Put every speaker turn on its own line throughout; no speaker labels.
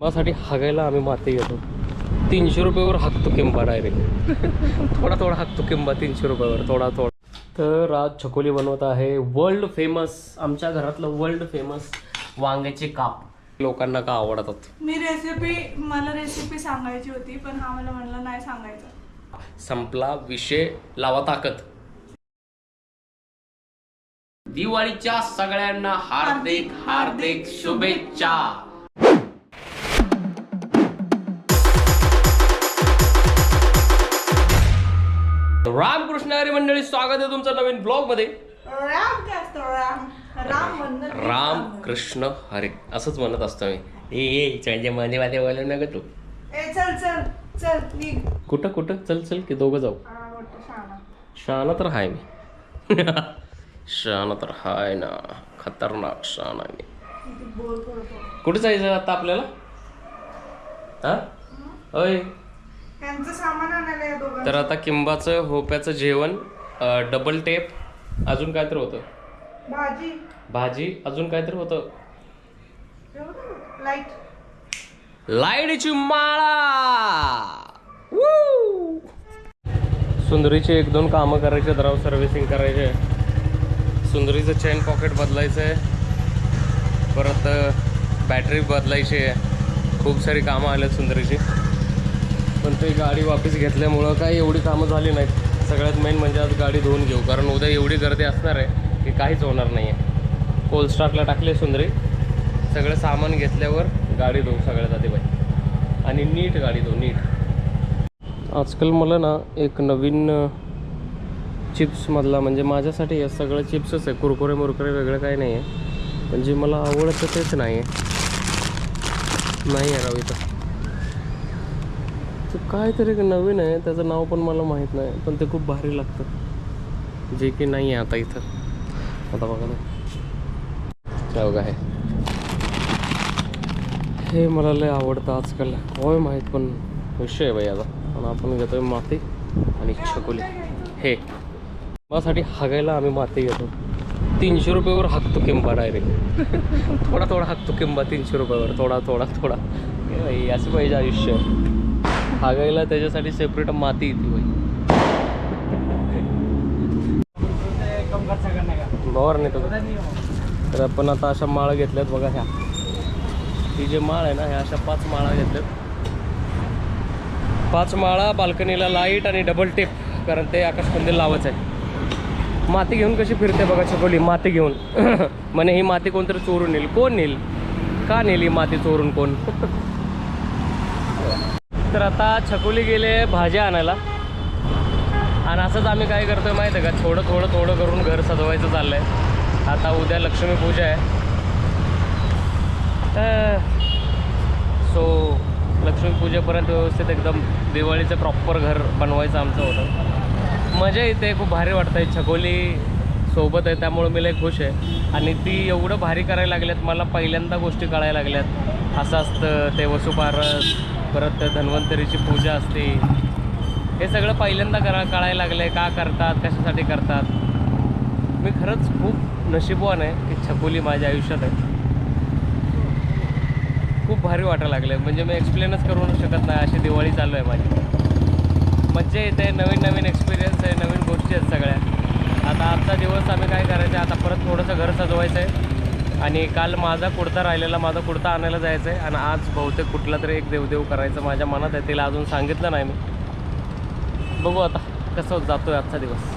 माझ्यासाठी हागायला आम्ही माती घेतो. तीनशे रुपयावर हाकतो किंबा डायरेक्ट थोडा थोडा हाकतो किंबा तीनशे रुपयावर थोडा थोडा. तर आज छकोली बनवत आहे वर्ल्ड फेमस आमच्या घरातलं वर्ल्ड फेमस वांग्याचे काप. लोकांना का आवडतात?
मी रेसिपी मला रेसिपी सांगायची होती पण हा मला म्हणला नाही सांगायचं.
संपला विषय लावा ताकद. दिवाळीच्या सगळ्यांना हार्दिक हार्दिक शुभेच्छा. रामकृष्ण हरी मंडळी स्वागत आहे तुमचं नवीन ब्लॉगमध्ये
राम. काय असतं राम राम म्हणणं
राम कृष्ण हरे असंच म्हणत असतो मी ए ए म्हणजे मध्ये मध्ये बोलू नका तू.
ए चल चल चल निघ.
कुठं कुठं? चल चल की दोघं जाऊ.
हा. शहाणा
तर हाय मी. शहाणा तर हाय ना. खतरनाक शहाणा मी.
किती बोर करतो.
कुठे जायचं आता आपल्याला? हा? होय
त्यांचं सामान आणायला या दोघांना
तर आता किंबाचं होप्याचं जेवण डबल टेप अजून काय तर होतं.
भाजी.
भाजी अजून काय तर होतं.
लाइट
लाईटची माळा! Woo! सुंदरीचे एक दोन कामं करायचे राव सर्व्हिसिंग करायचे. सुंदरीचं चेन पॉकेट बदलायचं आहे परत बॅटरी बदलायची आहे. खूप सारी कामं आल्यात सुंदरीची. पण ते गाडी वापस घेतल्यामुळं काही एवढी कामं झाली नाहीत. सगळ्यात मेन म्हणजे आज गाडी धुवून घेऊ. कारण उद्या एवढी गर्दी असणार आहे की काहीच होणार नाही आहे कोलस्टाकला टाकले सुंदरी. सगळं सामान घेतल्यावर गाडी धुवू सगळ्यात आधी बाई. आणि नीट गाडी धुवू नीट. आजकाल मला ना एक नवीन चिप्समधला म्हणजे माझ्यासाठी हे सगळं चिप्सच आहे. कुरकुरे मुरकुरे वेगळं काही नाही आहे पण जे मला आवडतं तेच नाही आहे नाही आहे राव इथं. काहीतरी नवीन आहे त्याचं नाव पण मला माहीत नाही पण ते खूप भारी लागतं. जे की नाही आहे आता इथं. आता बघा ना. बघा हे? हे मला लय आवडतं आजकाल. होय माहीत पण. विषय आहे बाई आता. आणि आपण घेतोय माती आणि छकोली. हे. माझ्यासाठी हागायला आम्ही माती घेतो. तीनशे रुपयावर हाकतो किंबा डायरेक्ट थोडा थोडा हाकतो किंबा तीनशे रुपयावर. थोडा थोडा थोडा. असं पाहिजे आयुष्य. हागायला त्याच्यासाठी सेपरेट माती येते बाई. बरोबर नाही तर. आपण आता अशा माळा घेतल्यात बघा ह्या. ही जे माळ आहे ना ह्या अशा पाच माळा घेतल्यात. पाच माळा बाल्कनीला लाइट आणि डबल टेप कारण ते आकाशकंदील लावायचं आहे. माती घेऊन कशी फिरते बघा छकोली माती घेऊन. म्हणे ही माती कोणतरी चोरून नेईल कोण नेईल का नेली ही माती चोरून कोण? तर आता छकोली गेले भाज्या आणायला. आणि असंच आम्ही काय करतोय माहिती आहे का? थोडं थोडं थोडं करून घर सजवायचं चाललंय. आता उद्या लक्ष्मी पूजा आहे सो लक्ष्मीपूजेपर्यंत व्यवस्थित एकदम दिवाळीचं प्रॉपर घर बनवायचं आमचं होतं. मजा येते खूप भारी वाटतं आहे छकोली सोबत आहे त्यामुळं मी लय खुश आहे. आणि ती एवढं भारी करायला लागल्यात मला पहिल्यांदा गोष्टी कळायला लागल्यात. असं असतं ते वसुपारस परत धन्वंतरीची पूजा असते. हे सगळं पहिल्यांदा करा कळायला लागलं आहे का करतात कशासाठी करतात. मी खरंच खूप नशीबवान आहे की छकुली माझ्या आयुष्यात आहे. खूप भारी वाटायला लागलं म्हणजे मी एक्सप्लेनच करू शकत नाही अशी दिवाळी चालू आहे माझी. मज्जा येते नवीन नवीन एक्सपिरियन्स आहे नवीन गोष्टी आहेत सगळ्या. आता आजचा दिवस आम्ही काय करायचं आहे आता परत थोडंसं घर सजवायचं आहे आणि काल माझा कुडता राहिलेला माझा कुडता आणायला जायचं आहे आणि आज बहुतेक कुठला तरी एक देवदेव करायचं माझ्या मनात आहे तिला अजून सांगितलं नाही मी. बघू आता कसं जातो आहे आजचा दिवस.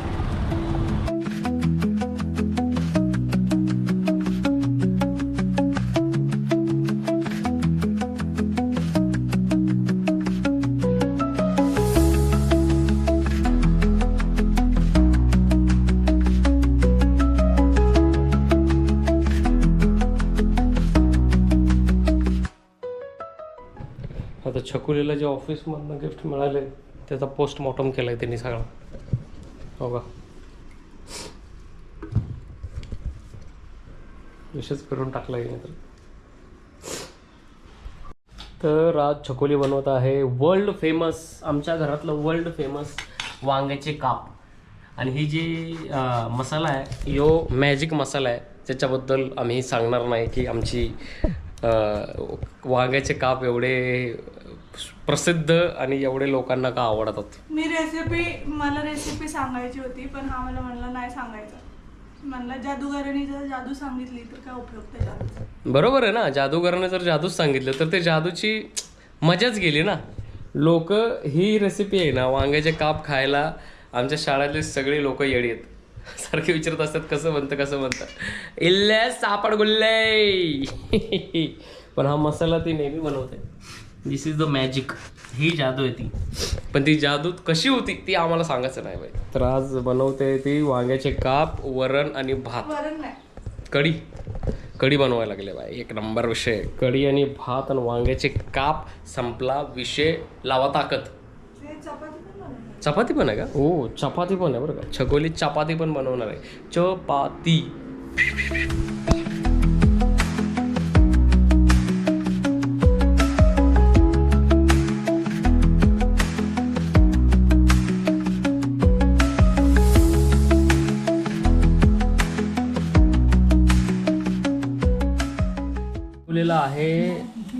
छकुलीला जे ऑफिसमधनं गिफ्ट मिळाले त्याचा पोस्टमॉर्टम केला आहे त्यांनी सगळा. हो का? विशेष करून टाकला आहे तर. तर आज छकोली बनवत आहे वर्ल्ड फेमस आमच्या घरातलं वर्ल्ड फेमस वांग्याचे काप. आणि ही जी मसाला आहे यो मॅजिक मसाला आहे त्याच्याबद्दल आम्ही सांगणार नाही की आमची वांग्याचे काप एवढे प्रसिद्ध आणि एवढे लोकांना का आवडतात?
मी रेसिपी मला रेसिपी सांगायची होती पण हा मला म्हणला नाही सांगायचं. म्हणला जादूगाराने जर जादू सांगितली तर काय उपयोग त्या जादूचा?
बरोबर आहे ना? जादूगराने जर जादूच सांगितलं तर ते जादूची मजाच गेली ना? लोक ही रेसिपी आहे ना वांग्याचे काप खायला आमच्या शाळेतले सगळे लोक येडी आहेत सारखे विचारत असतात कसं बनतं कसं बनतं? इल्ले सापड गुल्ले पण हा मसाला ती नेहमी बनवते. दिस इज द मॅजिक ही जादू आहे ती. पण ती जादू कशी होती ती आम्हाला सांगायचं नाही बाई. तर आज बनवते ती वांग्याचे काप वरण आणि भात.
वरण नाही.
कढी. कढी बनवायला लागले बाय एक नंबर विषय. कढी आणि भात आणि वांग्याचे काप संपला विषय. लावा ताकद.
ते चपाती पण बनवणार.
चपाती पण आहे का? हो चपाती पण आहे बरं का. छगोली चपाती पण बनवणार आहे. चपाती.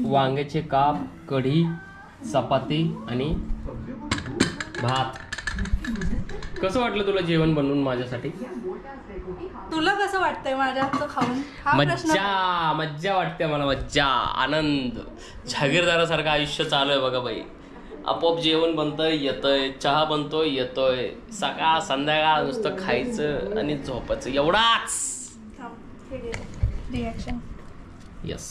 वांग्याचे काप कढी चपाती आणि भात. कसं वाटलं तुला जेवण बनवून माझ्यासाठी?
तुला कसं वाटतंय माझ्या हातचं खाऊन? हा प्रश्न
मज्जा मज्जा वाटते मला मज्जा आनंद. जहागीरदारासारखं आयुष्य चालू आहे बघा बाई. आपोआप जेवण बनतंय येतंय चहा बनतोय येतोय. सकाळ संध्याकाळ नुसतं खायचं आणि झोपायचं. एवढाच.
रिॲक्शन
येस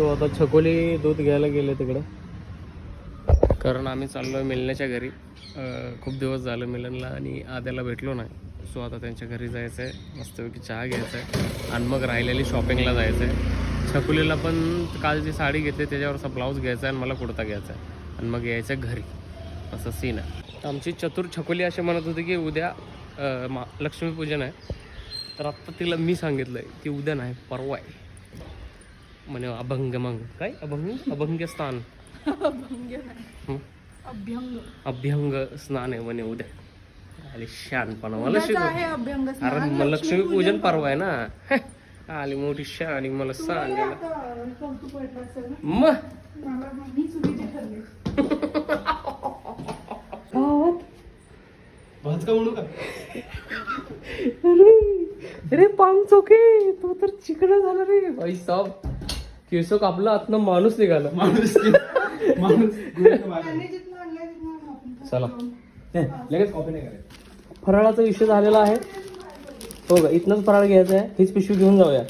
सो आता छकोली दूध घ्यायला गेले तिकडं. कारण आम्ही चाललो मिलण्याच्या घरी. खूप दिवस झालं मिलनला आणि आद्याला भेटलो नाही. सो आता त्यांच्या घरी जायचं आहे मस्तपैकी चहा घ्यायचा आहे आणि मग राहिलेली शॉपिंगला जायचं आहे छकुलीला पण काल जी साडी घेतली त्याच्यावरचा ब्लाऊज घ्यायचा आहे आणि मला कुर्ता घ्यायचा आहे. आणि मग यायचं आहे घरी. असं सीन आहे. तर आमची चतुर छकुली असे म्हणत होती की उद्या मा लक्ष्मीपूजन आहे. तर आत्ता तिला मी सांगितलं आहे की उद्या नाही परवा आहे. म्हणे अभंग मग काय? अभंग? अभंग स्थान?
अभ्यंग.
अभ्यंग स्नान आहे म्हणे उद्या. आले शहाणपणा. मला
अभ्यंग स्नान.
अरे मग लक्ष्मी पूजन परवा आहे ना. आली मोठी शान आणि मला सांगायला मग
भात का म्हणू का?
अरे अरे पांग चोके तो तर चिकन झाला रे. भाई साहब. केस कापला आतनं माणूस निघाला.
माणूस.
चला.
लगेच कॉपी नाही करायचं.
फराळाचा विषय झालेला आहे. हो का? इथनच फराळ घ्यायचा आहे. हीच पिशवी घेऊन जाऊया.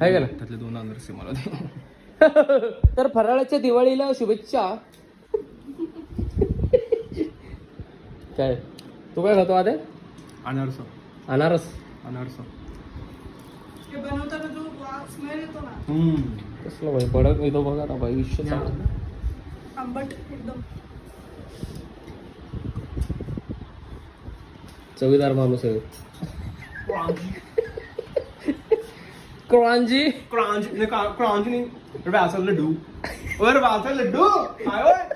आहे का ना
त्यातले दोन मला.
तर फराळाच्या दिवाळीला शुभेच्छा. काय? तू काय खातो आदे?
अनारस.
अनारस.
अनारस.
ते बनवताना जो स्मेल येतो ना।
हम्म.
कसलं भाई भडक येतो बघा ना भाई.
आंबट एकदम.
चवीदार माणूस आहे. क्रांजी.
क्रांच नाही क्रा- क्रांच नाही. व्यासा लड्डू. वर व्यासा लड्डू. काय?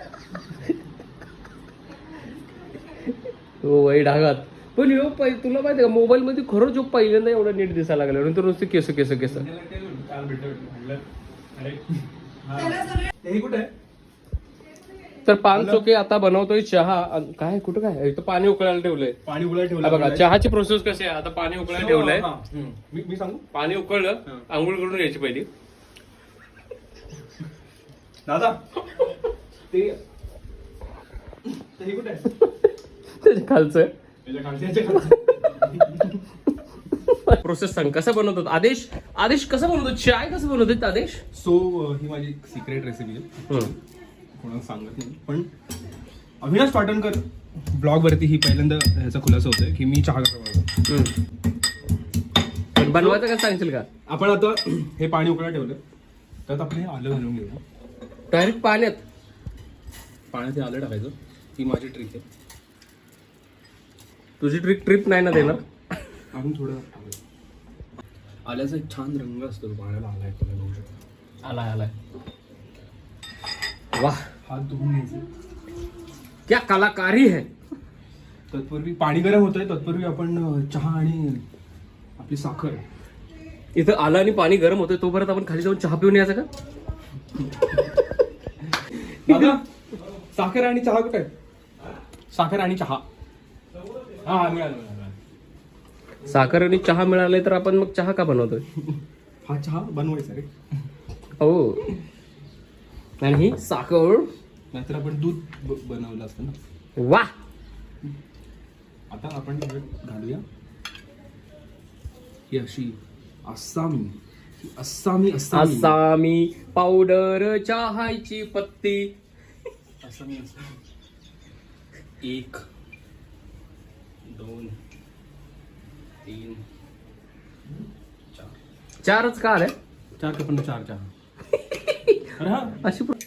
हो भाई डागात पण ह्यो पै तुला माहिती का मोबाईल मध्ये खरंच जो पहिल्यांदा एवढा नीट दिसायला लागला. नंतर नुसते केस केस केस. तर पान चोके आता बनवतोय चहा. अन- काय कुठं काय? इथं पाणी उकळायला ठेवलंय.
पाणी उकळायला
हा
ठेवलं
बघा चहाची प्रोसेस कशी आहे? आता पाणी उकळायला ठेवलंय.
हा. मी मी सांगू?
पाणी उकळलं
हा.
आंघोळ करून घ्यायची पहिली.
दादा ते ते हे कुठे आहे?
त्याच्या खालचं. प्रोसेस सांग. कसं बनवतात? आदेश? आदेश कसं बनवतो चाय कसं बनवतात आदेश?
सो ही माझी सिक्रेट रेसिपी आहे. कोणाला सांगत नाही. पण अविनाश पाटणकर ब्लॉग वरती ही पहिल्यांदा ह्याचा खुलासा होतोय की मी चहा कसा बनवतो.
पण बनवायचं का सांगशील का?
आपण आता हे पाणी उकळायला ठेवलं. त्यात आपण हे आलं घालून घेऊया.
डायरेक्ट पाण्यात.
पाण्यात हे आलं टाकायचं. ही माझी ट्रिक आहे.
तुझी ट्रिक ट्रिप नाही ना देणार?
अजून थोडं. आल्याचा एक छान रंग असतो पाण्याला आलाय तुम्ही बघू शकता.
आलाय आलाय. वाह.
हात धुवून घ्यायचे.
क्या कलाकारी है.
तत्पूर्वी पाणी गरम होतंय तत्पूर्वी आपण चहा आणि आपली साखर.
इथं आलं आणि पाणी गरम होतंय तोपर्यंत आपण खाली जाऊन चहा पिऊन यायचं का?
साखर आणि चहा कुठे? साखर आणि चहा. हा मिळालं मिळालं.
साखर आणि चहा मिळाले तर आपण मग चहा का बनवतोय?
हा चहा बनवायचा रे.
हो. आणि ही साखर.
नाहीतर आपण दूध ब- बनवलं असतं ना.
वा!
आता आपण घालूया. ही अशी आसामी ही आसामी आसामी
आसामी पावडर चहाची पत्ती.
आसामी आसामी एक दोन तीन. चार
चारच का आले?
चार कप चार चहा अरे हा.
अशी पण-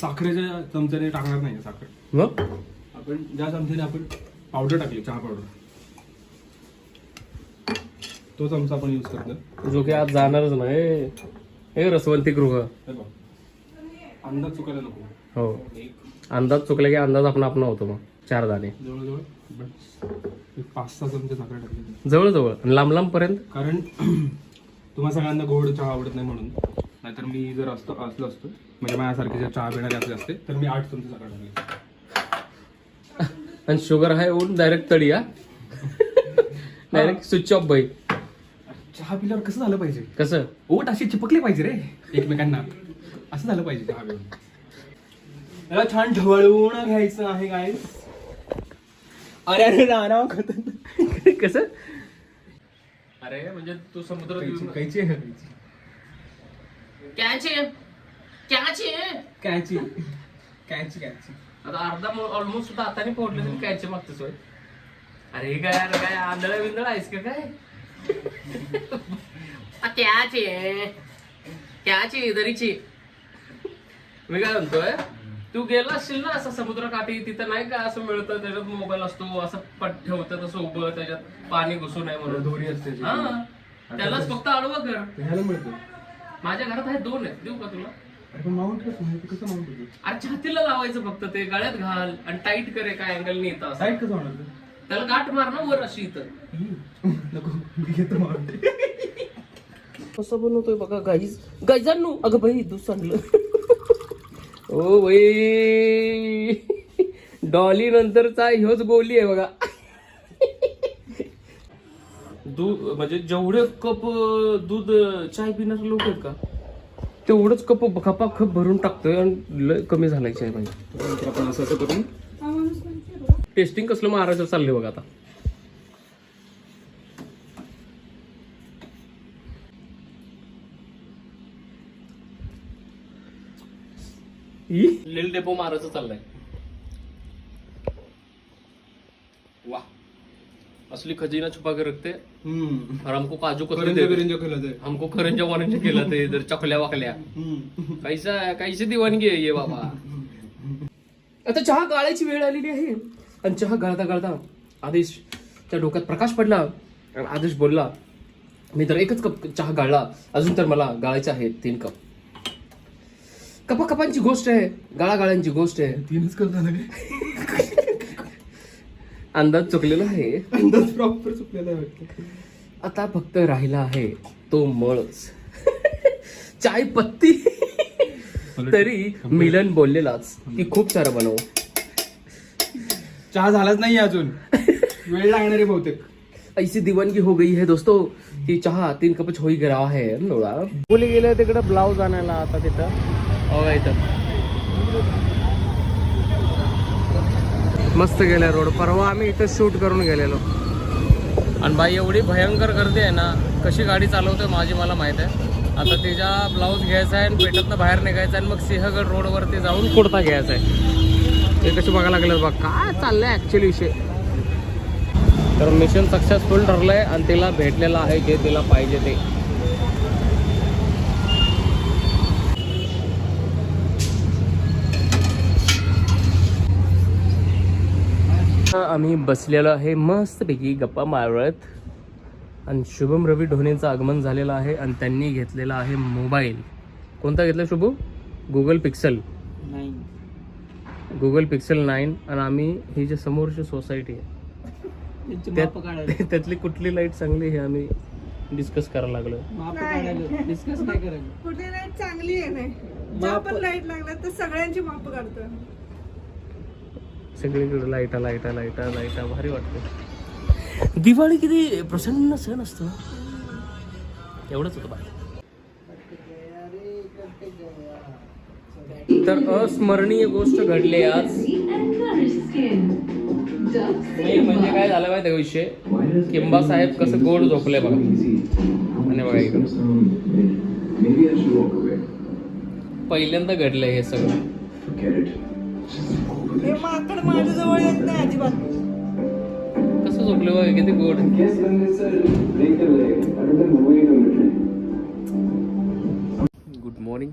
साखरेच्या चमच्याने टाकणार नाही साखर?
मग?
आपण ज्या चमच्याने आपण पावडर टाकली चहा पावडर तो चमचा आपण यूज करतो
जो की आज जाणारच नाही. हे रसवंती गृह.
हे अंदाज चुकायला नको.
हो.
एक.
अंदाज चुकला की अंदाज आपण आपण होतो मग. चार दाणे.
जवळजवळ. एक पाच सहा चमचे साखर टाकली
जवळ आणि लांब लांब पर्यंत?
कारण तुम्हा सगळ्यांना गोड चहा आवडत नाही म्हणून. नाहीतर मी जर असतो असलो असतो म्हणजे माझ्यासारखे जर चहा पिणारे असले असते तर मी आठ चमचे साखर टाकली
आणि शुगर आहे ऊन डायरेक्ट तडी हा? डायरेक्ट स्विच ऑफ बाई.
चहा पिल्यावर कसं झालं पाहिजे?
कसं?
ओट अशी चिपकले पाहिजे रे एकमेकांना. असं झालं पाहिजे चहा पिऊन. त्याला छान ढवळून घ्यायचं आहे काय
अरे अरे राणा कसं? अरे म्हणजे तू समुद्र
कैची आहे
कॅचे? कॅचे
कॅची कॅची कॅची
आता अर्धा ऑलमोस्ट सुद्धा हाताने फोडले तरी कॅचे मागतेस होय. अरे काय अरे काय आंधळ विंदळ आहेस का काय? कॅचे कॅचे दरीची. मी काय म्हणतोय? तू गेला असशील ना असं समुद्रकाठी तिथं नाही का असं मिळतं त्याच्यात मोबाईल असतो असं पट ठेवतं तसं उभं त्याच्यात पाणी घुसू नये म्हणून.
दोरी असते.
हा. त्यालाच फक्त आडवं कर.
ह्याला मिळतं.
माझ्या घरात आहे दोन आहेत देऊ का तुला?
अरे पण माउंट कसं माहिती कसं माउंट होतं?
अरे छातीला लावायचं फक्त ते गळ्यात घाल आणि टाईट करे काय अँगल येतं असं.
साईड कसं होणार
त्याला गाठ मार ना वर अशी इथं.
नको मी घेतो माउंट
कसं बनवतोय बघा गाईज गाईजांनो अगं बाई दूध सांडलं. ओ डॉली नंतरचा ह्योच गोली आहे बघा. दूध म्हणजे जेवढे कप दूध चाय पिणारे लोक आहेत का? तेवढंच कप खपा खप भरून टाकतोय आणि लय कमी झालाय चाय पाहिजे
आपण असं असं करून.
टेस्टिंग कसलं महाराष्ट्र चाललंय बघा आता. लिल डेपो मारायचं चाललंय. वा. असली खजिना छुपा के रखते.
हम्म.
और हमको काजू कतली
करंजा ते
हमको करंजा वरंजा केला ते इधर चकल्या वाकल्या.
हम्म.
कैसा कैसी दिवाणगी आहे ये बाबा? आता चहा गाळायची वेळ आलेली आहे. आणि चहा गाळता गाळता आदेश त्या डोक्यात प्रकाश पडला आणि आदेश बोलला मी तर एकच कप चहा गाळला. अजून तर मला गाळायचे आहेत तीन कप. कपा कपांची गोष्ट आहे. गाळा गाळ्यांची गोष्ट आहे.
तीनच काय?
अंदाज चुकलेला आहे.
अंदाज प्रॉपर चुकलेला आहे वाटतं.
आता फक्त राहिला आहे तो मळच. चाय पत्ती. तरी मिलन बोललेलाच की खूप सारं बनव.
चहा झालाच नाही अजून. वेळ लागणार आहे बहुतेक.
ऐसी दिवानगी हो गई है दोस्तों की चहा तीन कप हो ही गया है लोळा. मुली गेले तिकडे ब्लाऊज आणायला आता तिथं. हो इथं मस्त गेल्या रोड. परवा आम्ही इथं शूट करून गेलेलो. आणि बाई एवढी भयंकर गर्दी आहे ना कशी गाडी चालवतोय माझी मला माहीत आहे. आता तिच्या ब्लाऊज घ्यायचा आहे आणि पेटतनं बाहेर निघायचं आहे आणि मग सिंहगड रोडवरती जाऊन कुर्ता घ्यायचा आहे. ते कशी बघायला लागलं बघ. काय चाललंय ॲक्च्युली विषय? तर मिशन सक्सेसफुल ठरलंय आणि तिला भेटलेलं आहे जे तिला पाहिजे ते. आम्ही बसलेलो आहे मस्तपैकी गप्पा मारत. आणि शुभम रवी ढोणेंचं आगमन झालेलं आहे आणि त्यांनी घेतलेला आहे मोबाईल. कोणता घेतला Shubham Google Pixel Google Pixel nine आणि आम्ही ही जी समोरची सोसायटी आहे. त्यात- त्यातली कुठली लाइट चांगली हे आम्ही डिस्कस करायला लागलो
डिस्कस नाही करायला.
कुठे लाइट चांगली आहे नाही. ज्या
माप-
पण लाइट लागल्या तर सगळ्यांची माप काढतो
सगळीकडे लाईटा लाईटा लाईटा लाईटा. भारी वाटते दिवाळी किती प्रसन्न सण असतो. एवढंच होतं बाकी. तर अस्मरणीय गोष्ट घडली आज. म्हणजे काय झालं माहिती विषय? किंबा साहेब कसं गोड झोपले बघा. आणि बघा इकडं. पहिल्यांदा घडलंय हे सगळं.
हे माकड माझ्या जवळ येत नाही अजिबात.
कसं झोपले बघा किती गोड. गुड मॉर्निंग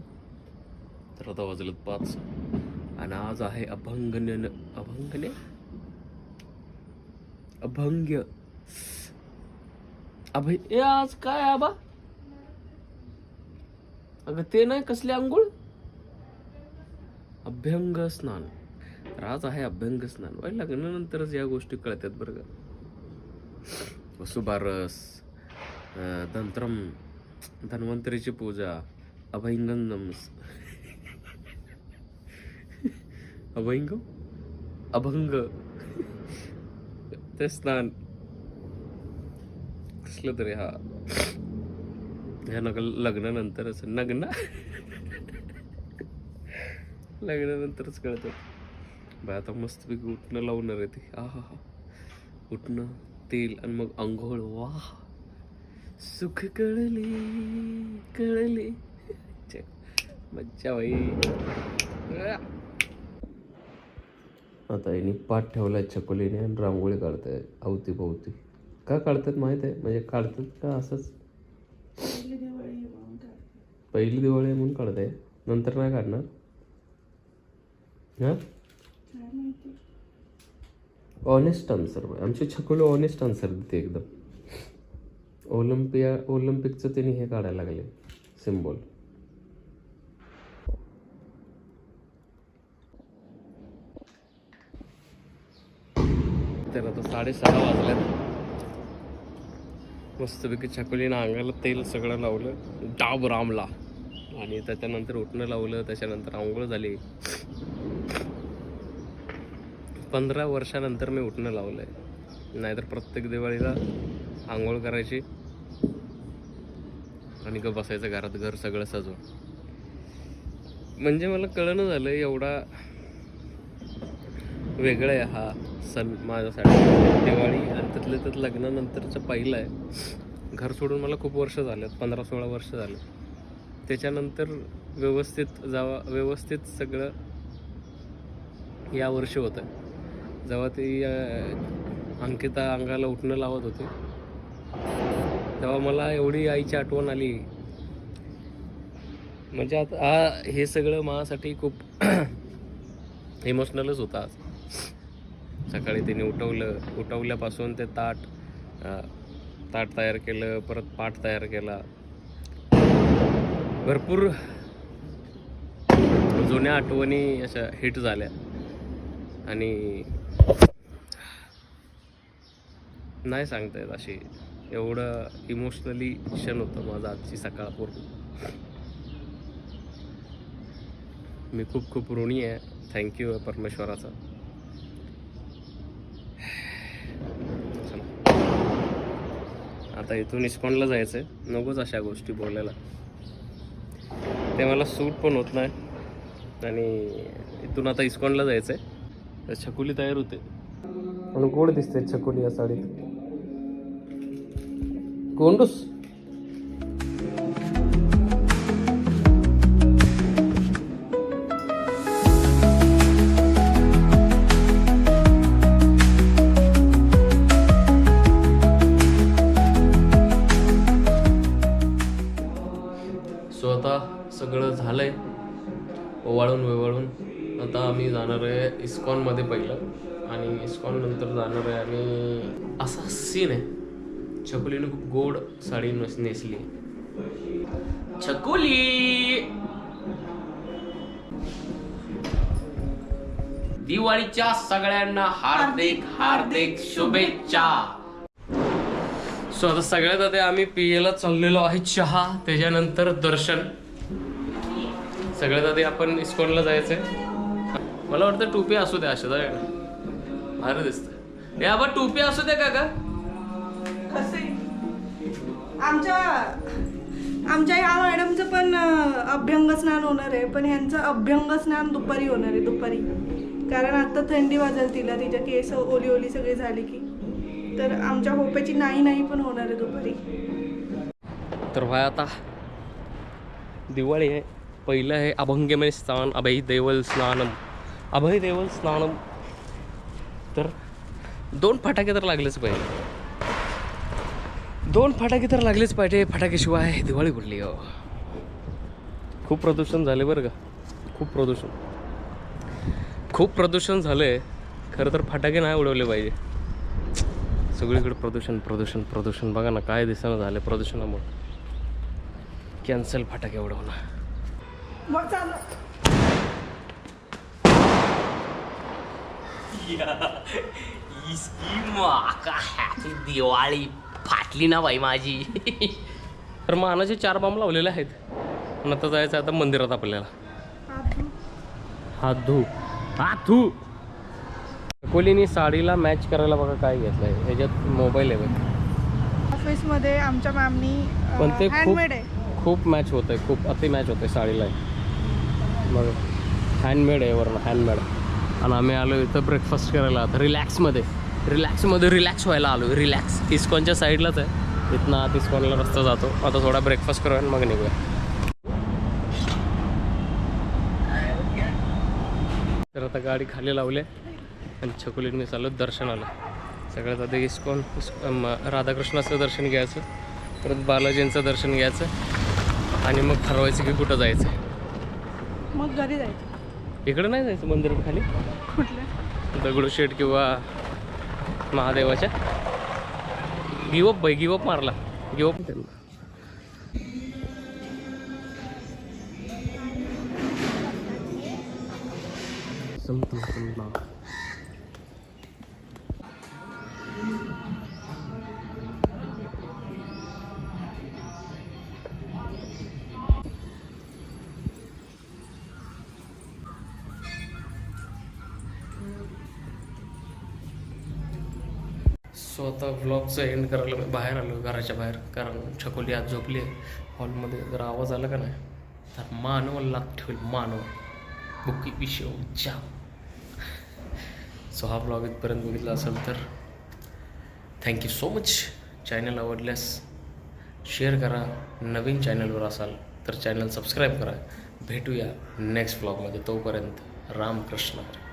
तर आता वाजलं पाच. आणि आज आहे अभंगन अभंगने? अभंग्य. अभय ए आज काय आबा? अगं ते नाही कसले आंघोळ? अभ्यंग स्नान तर आज आहे अभ्यंग स्नान वाई लग्नानंतरच या गोष्टी कळतात बरं का. वसुबारस अं, तंत्रम धन्वंतरीची पूजा अभयंगम अभयंग? अभंग. ते स्नान. कसलं तरी हा. ह्या नग लग्नानंतरच. नग्न? लग्नानंतरच कळतं बाय आता मस्तपैकी उठणं लावणार आहे ते. आ हा हा. उठणं तेल आणि मग आंघोळ. वाह सुख कळले कळले. मज्जा बाई. आता यांनी पाठ ठेवलाय चकोलीने आणि रांगोळी काढताय अवती भोवती. का काढतात माहीत आहे? म्हणजे काढतात का असंच? पहिली दिवाळी म्हणून काढताय? नंतर नाही काढणार? हा? ऑनेस्ट आन्सर आमची छकुली ऑनेस्ट आन्सर देते एकदम. ओलंपिया ओलंपिकचं त्यांनी हे काढायला लागले. सिम्बॉल तर आता साडेसहा वाजल्यात. मस्तपैकी छकुलीनं अंगाला तेल सगळं लावलं. डाब रामला. आणि त्याच्यानंतर उठणं लावलं. त्याच्यानंतर आंघोळ झाली. पंधरा वर्षानंतर मी उठणं लावलं आहे नाहीतर प्रत्येक दिवाळीला आंघोळ करायची आणि ग बसायचं घरात घर सगळं सजवून. म्हणजे मला कळणं झालं एवढा वेगळा आहे हा सण माझ्यासाठी. दिवाळी आणि त्यातल्या त्यात लग्नानंतरचं पहिलं आहे. घर सोडून मला खूप वर्ष झाले पंधरा सोळा वर्ष झाले. त्याच्यानंतर व्यवस्थित जावा व्यवस्थित सगळं या वर्षी होतं जेव्हा ती अंकिता अंगाला उठणं लावत होते तेव्हा मला एवढी आईची आठवण आली. म्हणजे आता हा हे सगळं माझ्यासाठी खूप इमोशनलच होता आज. सकाळी तिने उठवलं उठवल्यापासून ते ताट ताट तयार केलं परत पाठ तयार केला. भरपूर जुन्या आठवणी अशा हिट झाल्या. आणि नाही सांगता येत अशी. एवढं इमोशनली क्षण होतं माझं आजची सकाळ पूर्ण. मी खूप खूप ऋणी आहे. थँक्यू परमेश्वराचा. आता इथून इस्कॉनला जायचं आहे नकोच अशा गोष्टी बोलायला. ते मला सूट पण होत नाही. आणि इथून आता इस्कॉनला जायचं आहे छकुली तयार होते. आणि गोड दिसते छकुली या साडीत. कोंडूस सो आता सगळं झालंय. ओवाळून विवाळून. आता आम्ही जाणार आहे इस्कॉनमध्ये पहिलं आणि इस्कॉन नंतर जाणार आहे आम्ही असा सीन आहे. छकुलीने खूप गोड साडी नेसली. छकुली! दिवाळीच्या सगळ्यांना हार्दिक हार्दिक शुभेच्छा. सो आता सगळ्यात आधी आम्ही पियला चाललेलो आहे चहा त्याच्यानंतर दर्शन. सगळ्यात आधी आपण इस्कॉनला जायचंय. मला वाटतं टोपी असू द्या अशा जाऊया ना भारी दिसत या बा टोपी असू द्या का
आमच्या आमच्या ह्या मॅडमचं पण अभ्यंग स्नान होणार आहे पण ह्यांचं अभ्यंग स्नान दुपारी होणार आहे दुपारी. कारण आता थंडी वाजेल तिला तिच्या केस ओली ओली सगळी झाली की. तर आमच्या होप्याची नाही नाही पण होणार आहे दुपारी.
तर भाई आता दिवाळी आहे. पहिलं आहे अभंगमय स्नान अभय देवल स्नानम. अभय देवल स्नान तर दोन फटाके तर लागलेच पाहिजे. दोन फटाके तर लागलेच पाहिजे. फटाकेशिवाय दिवाळी कुठली हो? खूप प्रदूषण झाले बरं का. खूप प्रदूषण. खूप प्रदूषण झाले. खरं तर फटाके नाही उडवले पाहिजे. सगळीकडे प्रदूषण प्रदूषण प्रदूषण. बघा ना काय दिसणं झालं प्रदूषणामुळे. कॅन्सल फटाके उडवणं. दिवाळी फाटली ना बाई माझी तर मानाचे चार बांब लावलेले आहेत. पण आता जायचं आता मंदिरात आपल्याला. हात. धू हात. धू कोलीनी साडीला मॅच करायला बघा काय घेतलंय. ह्याच्यात मोबाईल आहे बघ.
ऑफिसमध्ये आमच्या मॅमनी
पण ते खूप खूप मॅच होत आहे खूप अति मॅच होत आहे साडीला. मग हँडमेड आहे वरनं हँडमेड आणि आम्ही आलो इथं ब्रेकफास्ट करायला. आता रिलॅक्समध्ये रिलॅक्समध्ये रिलॅक्स व्हायला आलो. रिलॅक्स इस्कॉनच्या साईडलाच आहे. इथनं आत इस्कॉनला रस्ता जातो. आता थोडा ब्रेकफास्ट करूया आणि मग निघूया. तर आता गाडी खाली लावली आणि छकुलीने चालू दर्शनाला. सगळ्यात आधी इस्कॉन राधाकृष्णाचं दर्शन घ्यायचं. परत बालाजींचं दर्शन घ्यायचं. आणि मग ठरवायचं की कुठं जायचं
मग घरी जायचं.
इकडं नाही जायचं मंदिरात खाली?
कुठलं?
दगडूशेठ किंवा महादेवाच्या. गिवअप बाई गिवअप मारला. गिवअप सो आता व्लॉगचं एंड करायला मी बाहेर आलो घराच्या बाहेर. कारण छकोली आज झोपली आहे हॉलमध्ये जर आवाज आला का नाही? तर मानव लागत होईल मानव. बुकी विषय जाम सो हा ब्लॉग इथपर्यंत बघितला असेल तर thank you so much channel आवडल्यास शेअर करा. नवीन चॅनलवर असाल तर चॅनल सबस्क्राईब करा. भेटूया नेक्स्ट ब्लॉगमध्ये तोपर्यंत रामकृष्ण. हरी.